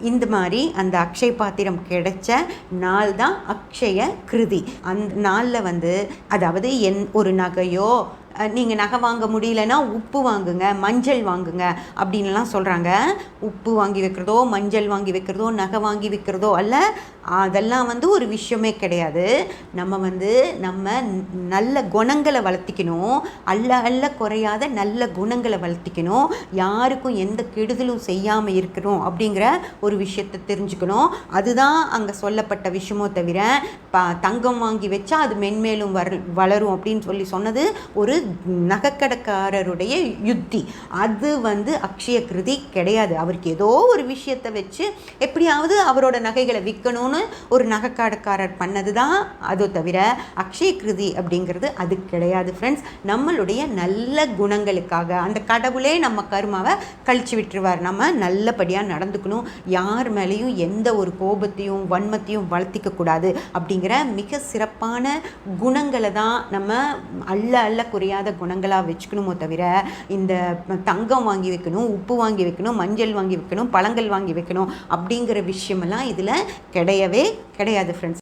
இந்த மாதிரி அந்த அக்ஷய பாத்திரம் கிடைச்ச நாள் தான் அக்ஷய கிருதி. அந்த நாளில் வந்து அதாவது என் ஒரு நகையோ நீங்கள் நகை வாங்க முடியலன்னா உப்பு வாங்குங்க மஞ்சள் வாங்குங்க அப்படின்லாம் சொல்கிறாங்க உப்பு வாங்கி வைக்கிறதோ மஞ்சள் வாங்கி வைக்கிறதோ நகை வாங்கி வைக்கிறதோ அல்ல அதெல்லாம் வந்து ஒரு விஷயமே கிடையாது. நம்ம வந்து நம்ம நல்ல குணங்களை வளர்த்திக்கணும். அல்ல அல்ல குறையாத நல்ல குணங்களை வளர்த்திக்கணும். யாருக்கும் எந்த கெடுதலும் செய்யாமல் இருக்கணும் அப்படிங்கிற ஒரு விஷயத்தை தெரிஞ்சுக்கணும். அதுதான் அங்கே சொல்லப்பட்ட விஷயமோ தவிர ப தங்கம் வாங்கி வச்சா அது மென்மேலும் வர வளரும் அப்படின்னு சொல்லி சொன்னது ஒரு நகைக்கடைக்காரருடைய யுத்தி. அது வந்து அக்ஷய கிருதி கிடையாது. அவருக்கு ஏதோ ஒரு விஷயத்தை வச்சு எப்படியாவது அவரோட நகைகளை விற்கணும்னு ஒரு நகைக்கடைக்காரர் பண்ணது தான் அது தவிர அக்ஷய கிருதி அப்படிங்கிறது அது கிடையாது ஃப்ரெண்ட்ஸ் நம்மளுடைய நல்ல குணங்களுக்காக அந்த கடவுளே நம்ம கருமாவை கழிச்சு விட்டுருவார். நம்ம நல்லபடியாக நடந்துக்கணும். யார் மேலேயும் எந்த ஒரு கோபத்தையும் வன்மத்தையும் வளர்த்திக்க கூடாது அப்படிங்கிற மிக சிறப்பான குணங்களை தான் நம்ம அல்ல அல்ல அழியாத குணங்களாக வச்சுக்கணுமோ தவிர இந்த தங்கம் வாங்கி வைக்கணும் உப்பு வாங்கி வைக்கணும் மஞ்சள் வாங்கி வைக்கணும் பழங்கள் வாங்கி வைக்கணும் அப்படிங்கிற விஷயமெல்லாம் இதில் கிடையவே கிடையாது ஃப்ரெண்ட்ஸ்